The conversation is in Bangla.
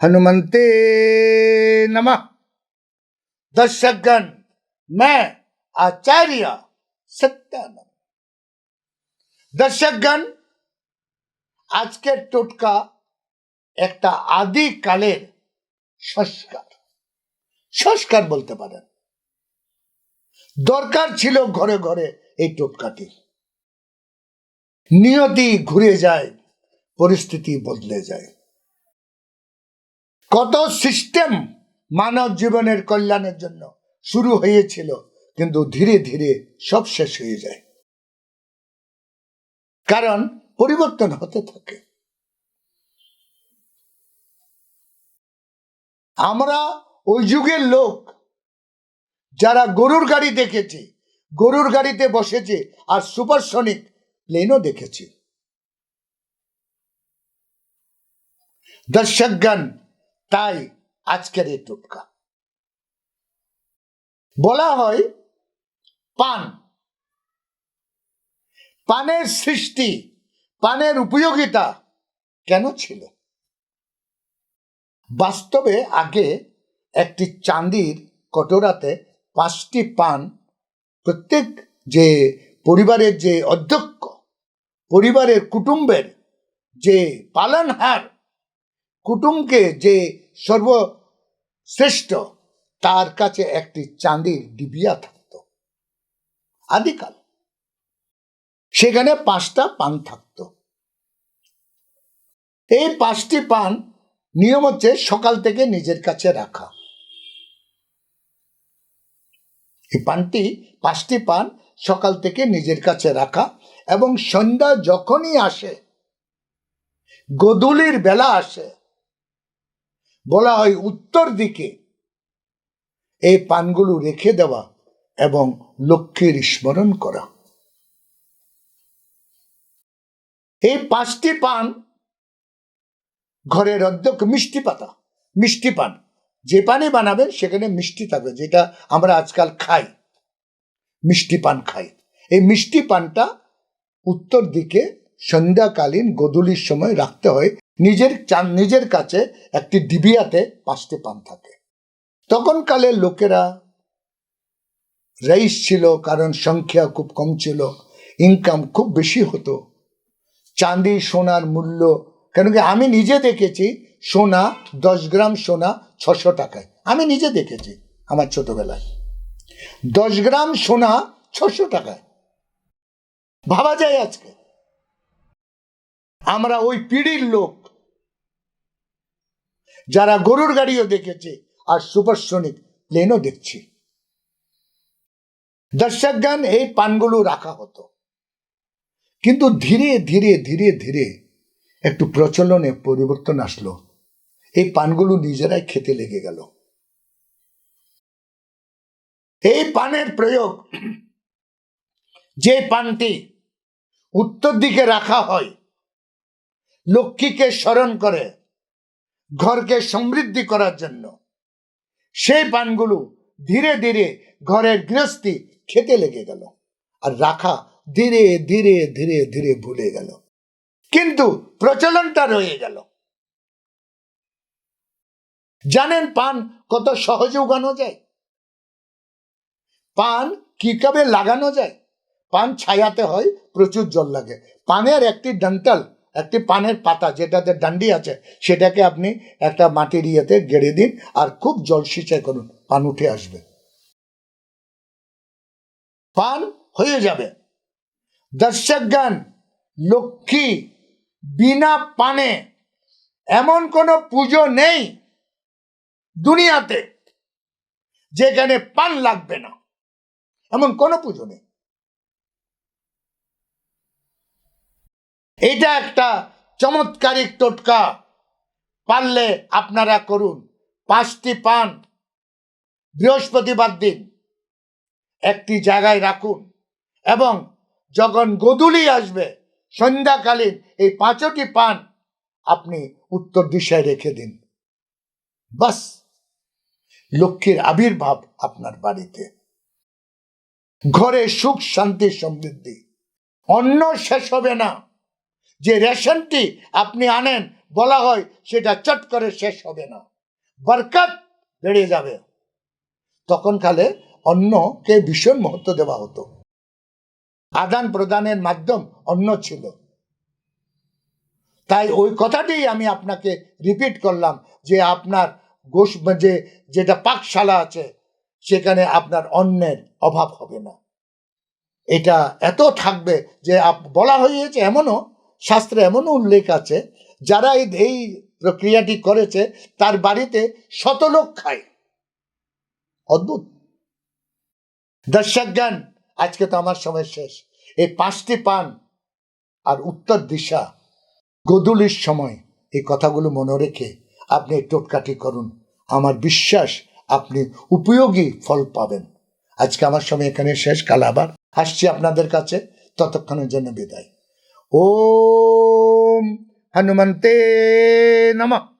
हनुमंते नमः दर्शकगण मैं आचार्य सत्यानंद দর্শকগণ আজকের টোটকা একটা আদিকালের সংস্কার সংস্কার বলতে পারেন দরকার ছিল ঘরে ঘরে এই টোটকাটি নিয়তি ঘুরে যায় পরিস্থিতি বদলে যায় কত সিস্টেম মানব জীবনের কল্যাণের জন্য শুরু হয়েছিল, কিন্তু ধীরে ধীরে সব শেষ হয়ে যায়। কারণ পরিবর্তন হতে থাকে। আমরা ওই যুগের লোক যারা গরুর গাড়ি দেখেছি, গরুর গাড়িতে বসেছে আর সুপারসনিক প্লেনও দেখেছি। দর্শকগণ তাই আজকের এই টোটকা। বলা হয় পান। পানের সৃষ্টি, পানের উপযোগিতা কেন ছিল? বাস্তবে আগে একটি চাঁদির কটোরাতে পাঁচটি পান, প্রত্যেক যে পরিবারের যে অধ্যক্ষ, পরিবারের কুটুম্বের যে পালনহার কুটুমকে যে সর্বশ্রেষ্ঠ, তার কাছে একটি চাঁদির ডিবিয়া থাকত। আদিকাল। সেখানে পাঁচটা পান থাকত। এই পাঁচটি পান নিয়ম হচ্ছে সকাল থেকে নিজের কাছে রাখা। এই পানটি, পাঁচটি পান সকাল থেকে নিজের কাছে রাখা এবং সন্ধ্যা যখনই আসে গদুলির বেলা আসে বলা হয় উত্তর দিকে। এই পানগুলো রেখে দেওয়া এবং লক্ষ্মীর স্মরণ করা। এই পাঁচটি পান ঘরের অধ্যক্ষ মিষ্টি পাতা, মিষ্টি পান। যে পানে বানাবেন সেখানে মিষ্টি থাকবে, যেটা আমরা আজকাল খাই। মিষ্টি পান খাই। এই মিষ্টি পানটা উত্তর দিকে সন্ধ্যাকালীন গধূলির সময় রাখতে হয়। নিজের নিজের কাছে একটি ডিবিয়াতে পাঁচটি পান থাকে। তখন কালের লোকেরা রাইস ছিল, কারণ সংখ্যা খুব কম ছিল, ইনকাম খুব বেশি হতো। চাঁদি, সোনার মূল্য, কেন কি আমি নিজে দেখেছি, সোনা, দশ গ্রাম সোনা ছশো টাকায়। আমি নিজে দেখেছি আমার ছোটবেলায়। দশ গ্রাম সোনা ছশো টাকায়। ভাবা যায় আজকে। আমরা ওই পিড়ির লোক যারা গরুর গাড়িও দেখেছে আর সুপারসনিক প্লেনও দেখছি। দর্শকগণ, এই পানগুলো রাখা হতো। কিন্তু ধীরে ধীরে ধীরে ধীরে একটু প্রচলনে পরিবর্তন আসলো। এই পানগুলো নিজেরাই খেতে লেগে গেল। এই পানের প্রয়োগ, যে পানটি উত্তর দিকে রাখা হয়, লক্ষ্মীকে স্মরণ করে ঘরকে সমৃদ্ধি করার জন্য। সেই পানগুলো ধীরে ধীরে ঘরের গৃহস্থী খেতে লেগে গেল আর রাখা ধীরে ধীরে ধীরে ধীরে ভুলে গেল। কিন্তু প্রচলনটা রয়ে গেল। জানেন পান কত সহজে উগানো যায়? পান কি কবে লাগানো যায়? পান ছায়াতে হয়, প্রচুর জল লাগে। পানের একটি ডান্টাল একটি পানের পাতা যেটাতে ডান্ডি আছে, সেটাকে আপনি একটা মাটির ইয়েতে গেড়ে দিন আর খুব জল সিঁচাই করুন, পান উঠে আসবে। পান হয়ে যাবে। দর্শকগণ, লক্ষ্মী বিনা পানে এমন কোনো পুজো নেই দুনিয়াতে যেখানে পান লাগবে না। এমন কোনো পুজো নেই। এটা একটা চমৎকারিক টোটকা। পারলে আপনারা করুন। পাঁচটি পান। বৃহস্পতিবার দিন একটি জায়গায় রাখুন এবং যখন গধূলি আসবে, সন্ধ্যাকালীন এই পাঁচটি পান আপনি উত্তর দিশায় রেখে দিন। বাস, লক্ষ্মীর আবির্ভাব আপনার বাড়িতে। ঘরে সুখ, শান্তি, সমৃদ্ধি। অন্ন শেষ হবে না। যে রেশনটি আপনি আনেন, বলা হয় সেটা চট করে শেষ হবে না। বরকত বেড়ে যাবে। তখন কালে অন্নকে ভীষণ মহত্ব দেওয়া হতো। আদান প্রদানের মাধ্যম অন্য ছিল। তাই ওই কথাটি আমি আপনাকে রিপিট করলাম যে আপনার গোশ, যে, যেটা পাকশালা আছে, সেখানে আপনার অন্নের অভাব হবে না। এটা এত থাকবে যে বলা হয়েছে এমনও শাস্ত্রে এমনও উল্লেখ আছে, যারা এই প্রক্রিয়াটি করেছে, তার বাড়িতে শতলোক খায়। অদ্ভুত। দর্শকগণ, আজকে তো আমার সময় শেষ। এই পাঁচটি পান আর উত্তর দিশা, গোধূলির সময় এই কথাগুলো মনে রেখে আপনি টোটকাটি করুন। আমার বিশ্বাস, আপনি উপযোগী ফল পাবেন। আজকে আমার সময় এখানে শেষ, কাল আবার আসছি আপনাদের কাছে। ততক্ষণের জন্য বিদায়। ओम हनुमते नमः।